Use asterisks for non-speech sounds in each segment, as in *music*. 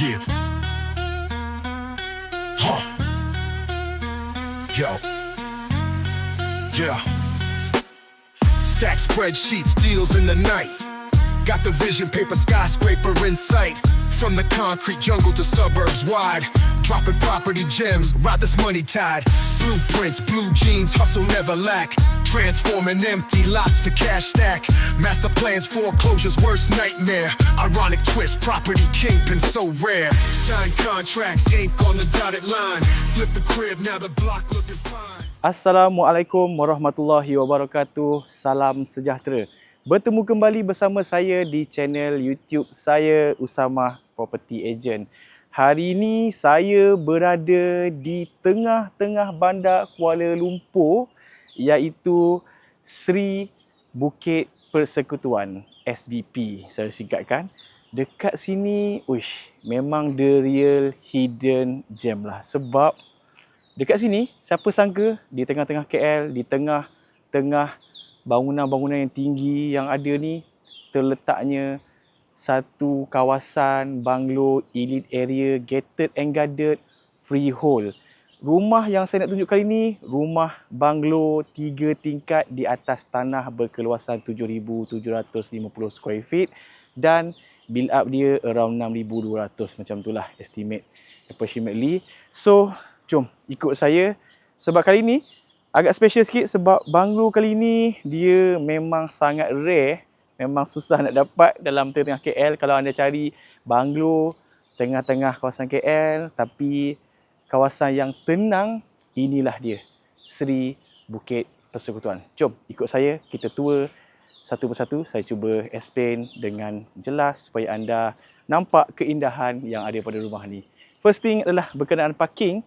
Yeah. Huh. Yo. Yeah. Stack spreadsheets, deals in the night. Got the vision paper skyscraper in sight. From the concrete jungle to suburbs wide. Dropping property gems, ride this money tide. Blueprints, blue jeans, hustle never lack. Transforming empty lots to cash stack. Master plans, foreclosures, worst nightmare. Ironic twist, property kingpin so rare. Sign contracts, ink on the dotted line. Flip the crib, now the block looking fine. Assalamualaikum warahmatullahi wabarakatuh. Salam sejahtera. Bertemu kembali bersama saya di channel YouTube saya Usama Property Agent. Hari ini saya berada di tengah-tengah bandar Kuala Lumpur iaitu Sri Bukit Persekutuan SBP saya singkatkan. Dekat sini, uish, memang the real hidden gem lah sebab Dekat sini, siapa sangka di tengah-tengah KL, di tengah-tengah bangunan-bangunan yang tinggi yang ada ni, terletaknya satu kawasan banglo elite area gated and guarded freehold. Rumah yang saya nak tunjuk kali ni, rumah banglo tiga tingkat di atas tanah berkeluasan 7,750 square feet dan build up dia around 6,200 macam itulah estimate approximately. So, jom ikut saya sebab kali ni agak special sikit sebab banglo kali ni dia memang sangat rare memang susah nak dapat dalam tengah KL kalau anda cari banglo tengah-tengah kawasan KL tapi kawasan yang tenang inilah dia. Sri Bukit Persekutuan. Jom ikut saya kita tour satu persatu. Saya cuba explain dengan jelas supaya anda nampak keindahan yang ada pada rumah ni. First thing adalah berkenaan parking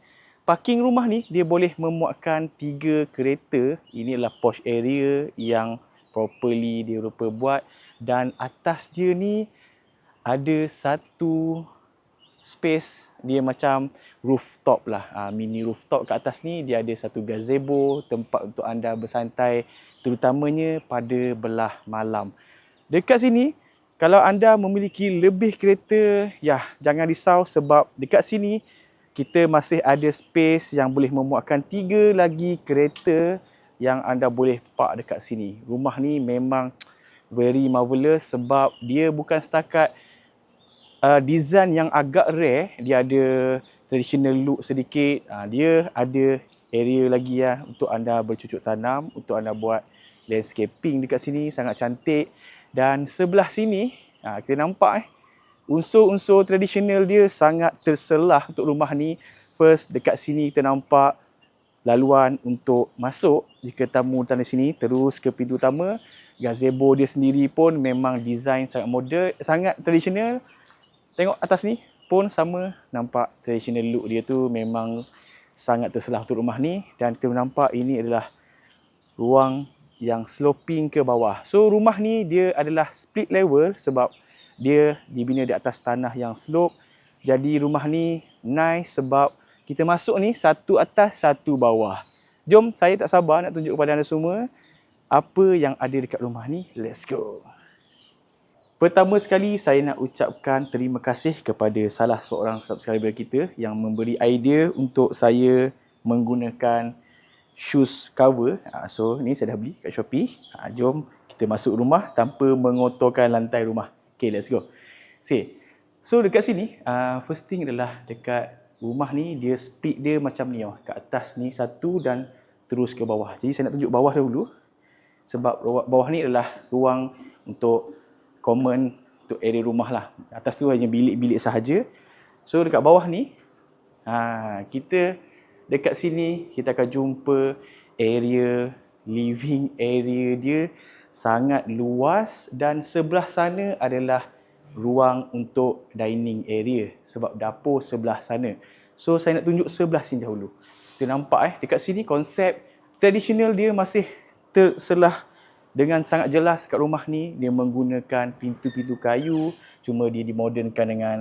Parking rumah ni dia boleh memuatkan tiga kereta. Ini adalah posh area yang properly dia rupa buat dan atas dia ni ada satu space dia macam rooftop lah. Ha, mini rooftop kat atas ni dia ada satu gazebo, tempat untuk anda bersantai terutamanya pada belah malam. Dekat sini kalau anda memiliki lebih kereta, ya jangan risau sebab dekat sini kita masih ada space yang boleh memuatkan tiga lagi kereta yang anda boleh park dekat sini. Rumah ni memang very marvelous sebab dia bukan setakat uh, design yang agak rare, dia ada traditional look sedikit. Uh, dia ada area lagi ya untuk anda bercucuk tanam, untuk anda buat landscaping dekat sini sangat cantik. Dan sebelah sini, uh, kita nampak eh, unsur-unsur tradisional dia sangat terselah untuk rumah ni. First, dekat sini kita nampak laluan untuk masuk jika tamu datang di sini terus ke pintu utama. Gazebo dia sendiri pun memang design sangat modern, sangat tradisional. Tengok atas ni pun sama nampak traditional look dia tu memang sangat terselah untuk rumah ni dan kita nampak ini adalah ruang yang sloping ke bawah. So rumah ni dia adalah split level sebab dia dibina di atas tanah yang slope. Jadi rumah ni nice sebab kita masuk ni satu atas satu bawah. Jom saya tak sabar nak tunjuk kepada anda semua apa yang ada dekat rumah ni. Let's go. Pertama sekali saya nak ucapkan terima kasih kepada salah seorang subscriber kita yang memberi idea untuk saya menggunakan shoes cover. Ha, so ni saya dah beli kat Shopee. Ha, jom kita masuk rumah tanpa mengotorkan lantai rumah. Okay, let's go. See. So dekat sini, uh, first thing adalah dekat rumah ni dia split dia macam ni oh. Kat atas ni satu dan terus ke bawah. Jadi saya nak tunjuk bawah dulu. Sebab bawah ni adalah ruang untuk common untuk area rumah lah. Atas tu hanya bilik-bilik sahaja. So dekat bawah ni, ha, kita dekat sini kita akan jumpa area living area dia sangat luas dan sebelah sana adalah ruang untuk dining area sebab dapur sebelah sana. So saya nak tunjuk sebelah sini dahulu. Kita nampak eh dekat sini konsep tradisional dia masih terselah dengan sangat jelas kat rumah ni dia menggunakan pintu-pintu kayu cuma dia dimodernkan dengan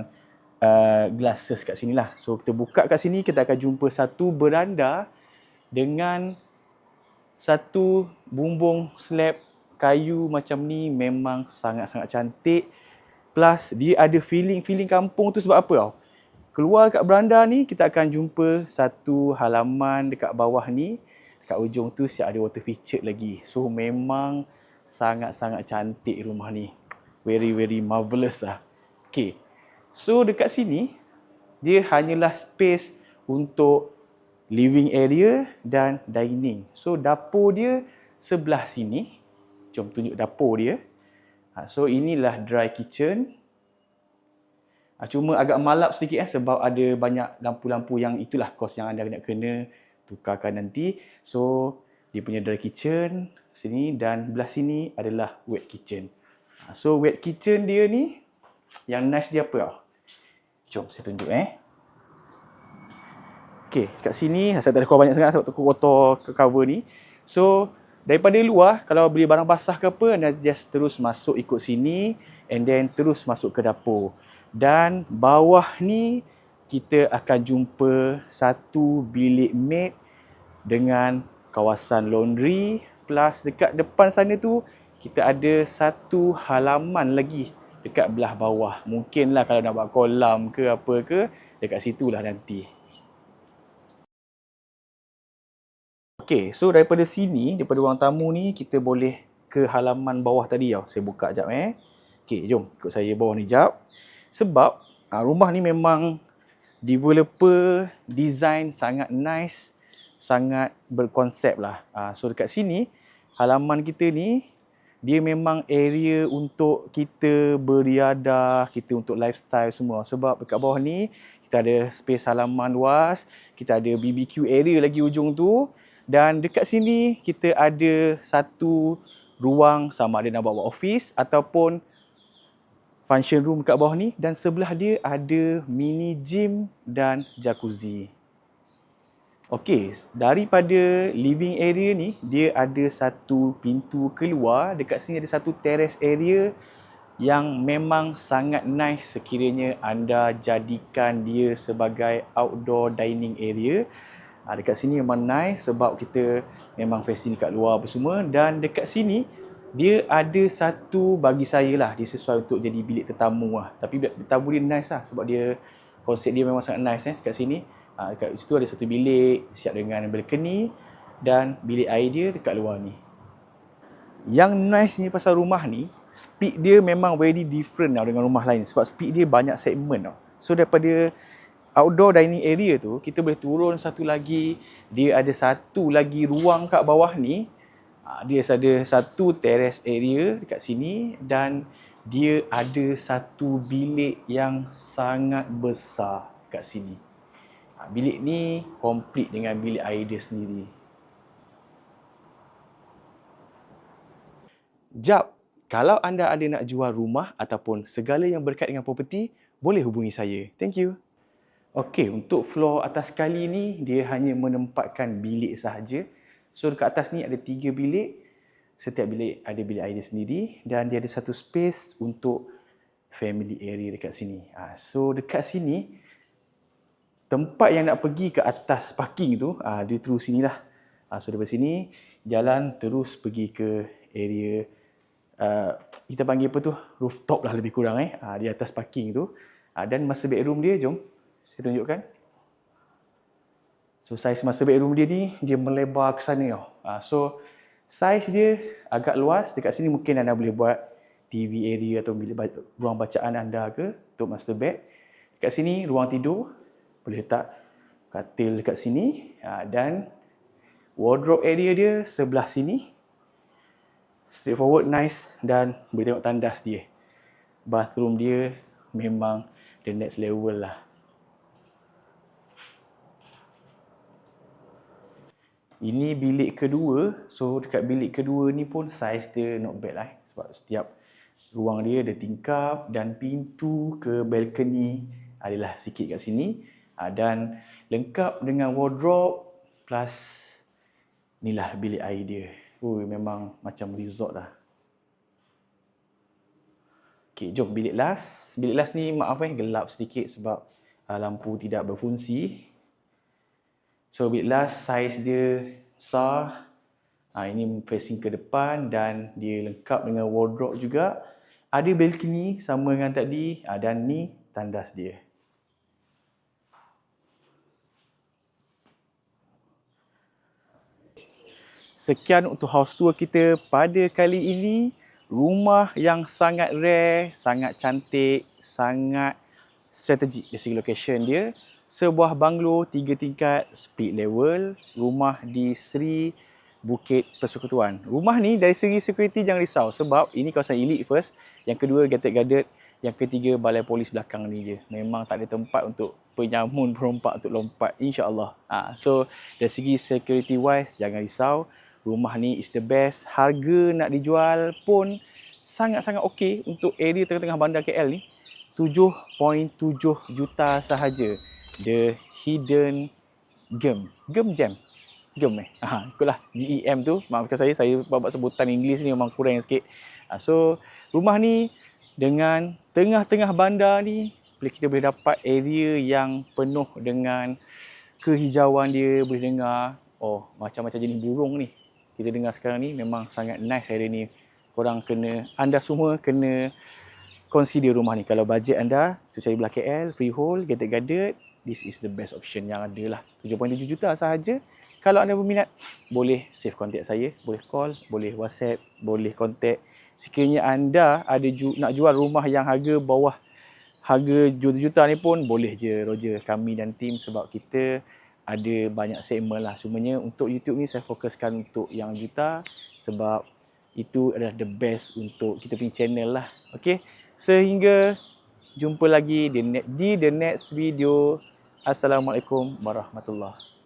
uh, glasses kat sini lah. So kita buka kat sini kita akan jumpa satu beranda dengan satu bumbung slab kayu macam ni memang sangat-sangat cantik. Plus dia ada feeling-feeling kampung tu sebab apa tau? Keluar kat beranda ni kita akan jumpa satu halaman dekat bawah ni. Dekat ujung tu siap ada water feature lagi. So memang sangat-sangat cantik rumah ni. Very very marvelous lah. Okay. So dekat sini dia hanyalah space untuk living area dan dining. So dapur dia sebelah sini. Jom tunjuk dapur dia. Ha, so inilah dry kitchen. Ha, cuma agak malap sedikit eh, sebab ada banyak lampu-lampu yang itulah kos yang anda nak kena tukarkan nanti. So dia punya dry kitchen sini dan belah sini adalah wet kitchen. Ha, so wet kitchen dia ni yang nice dia apa? Jom saya tunjuk eh. Okay, kat sini saya tak ada keluar banyak sangat sebab aku kotor ke cover ni. So, daripada luar, kalau beli barang basah ke apa, anda just terus masuk ikut sini and then terus masuk ke dapur. Dan bawah ni kita akan jumpa satu bilik maid dengan kawasan laundry plus dekat depan sana tu kita ada satu halaman lagi dekat belah bawah. Mungkinlah kalau nak buat kolam ke apa ke dekat situlah nanti. Okay, so daripada sini, daripada ruang tamu ni kita boleh ke halaman bawah tadi tau. Saya buka jap eh. Okay, jom ikut saya bawah ni jap. Sebab uh, rumah ni memang developer design sangat nice, sangat berkonsep lah. Uh, so dekat sini, halaman kita ni, dia memang area untuk kita beriadah, kita untuk lifestyle semua. Sebab dekat bawah ni, kita ada space halaman luas, kita ada BBQ area lagi ujung tu. Dan dekat sini, kita ada satu ruang sama ada nak buat office ataupun function room kat bawah ni dan sebelah dia ada mini gym dan jacuzzi. Okey, daripada living area ni dia ada satu pintu keluar, dekat sini ada satu terrace area yang memang sangat nice sekiranya anda jadikan dia sebagai outdoor dining area. Ha, dekat sini memang nice sebab kita memang facing kat luar apa semua. Dan dekat sini dia ada satu bagi saya lah dia sesuai untuk jadi bilik tetamu lah. Tapi tetamu dia nice lah sebab dia konsep dia memang sangat nice eh kat sini. Ha, dekat situ ada satu bilik siap dengan balcony dan bilik air dia dekat luar ni. Yang nice ni pasal rumah ni speed dia memang very different tau dengan rumah lain sebab speed dia banyak segmen tau. So daripada outdoor dining area tu kita boleh turun satu lagi dia ada satu lagi ruang kat bawah ni Ah, dia ada satu terrace area dekat sini dan dia ada satu bilik yang sangat besar kat sini. Ah, bilik ni komplit dengan bilik air dia sendiri. Jap, kalau anda ada nak jual rumah ataupun segala yang berkait dengan properti, boleh hubungi saya. Thank you. Okey, untuk floor atas kali ni, dia hanya menempatkan bilik sahaja. So dekat atas ni ada tiga bilik. Setiap bilik ada bilik air dia sendiri dan dia ada satu space untuk family area dekat sini. Ha, so dekat sini tempat yang nak pergi ke atas parking tu ha, dia terus sini lah. Ha, so daripada sini jalan terus pergi ke area uh, kita panggil apa tu rooftop lah lebih kurang eh ha, di atas parking tu. Ha, dan masa bedroom dia jom saya tunjukkan. So size master bedroom dia ni dia melebar ke sana. Ha, so size dia agak luas. Dekat sini mungkin anda boleh buat TV area atau bilik ruang bacaan anda ke untuk master bed. Dekat sini ruang tidur boleh letak katil dekat sini ha, dan wardrobe area dia sebelah sini. Straightforward, nice dan boleh tengok tandas dia. Bathroom dia memang the next level lah. Ini bilik kedua. So dekat bilik kedua ni pun saiz dia not bad lah. Sebab setiap ruang dia ada tingkap dan pintu ke balcony adalah sikit kat sini. Ah, dan lengkap dengan wardrobe plus inilah bilik air dia. Ui, memang macam resort lah. Okay, jom bilik last. Bilik last ni maaf eh gelap sedikit sebab uh, lampu tidak berfungsi. So bit last size dia besar. Ha, ini facing ke depan dan dia lengkap dengan wardrobe juga. Ada balcony sama dengan tadi ha, dan ni tandas dia. Sekian untuk house tour kita pada kali ini. Rumah yang sangat rare, sangat cantik, sangat strategik dari segi location dia. Sebuah banglo tiga tingkat split level, rumah di Sri Bukit Persekutuan. Rumah ni dari segi security jangan risau sebab ini kawasan elite first, yang kedua gated guarded, yang ketiga balai polis belakang ni je. Memang tak ada tempat untuk penyamun *laughs* perompak untuk lompat insya-Allah. Ha, so dari segi security wise jangan risau. Rumah ni is the best. Harga nak dijual pun sangat-sangat okey untuk area tengah-tengah bandar KL ni. 7.7 juta sahaja. The Hidden Gem. Gem Jam. Gem eh. Ha, ikutlah GEM tu. Maafkan saya, saya buat sebutan Inggeris ni memang kurang sikit. Ha, so, rumah ni dengan tengah-tengah bandar ni, kita boleh dapat area yang penuh dengan kehijauan dia. Boleh dengar, oh macam-macam jenis burung ni kita dengar sekarang ni memang sangat nice hari ni. Korang kena, anda semua kena consider rumah ni. Kalau bajet anda, tu cari belah KL, freehold, gated guarded, this is the best option yang ada lah. 7.7 juta sahaja. Kalau anda berminat, boleh save contact saya, boleh call, boleh WhatsApp, boleh contact. Sekiranya anda ada ju- nak jual rumah yang harga bawah harga juta-juta ni pun boleh je Roger kami dan tim sebab kita ada banyak segmen lah. Semuanya untuk YouTube ni saya fokuskan untuk yang juta sebab itu adalah the best untuk kita punya channel lah. Okay. Sehingga jumpa lagi di, di the next video. Assalamualaikum warahmatullahi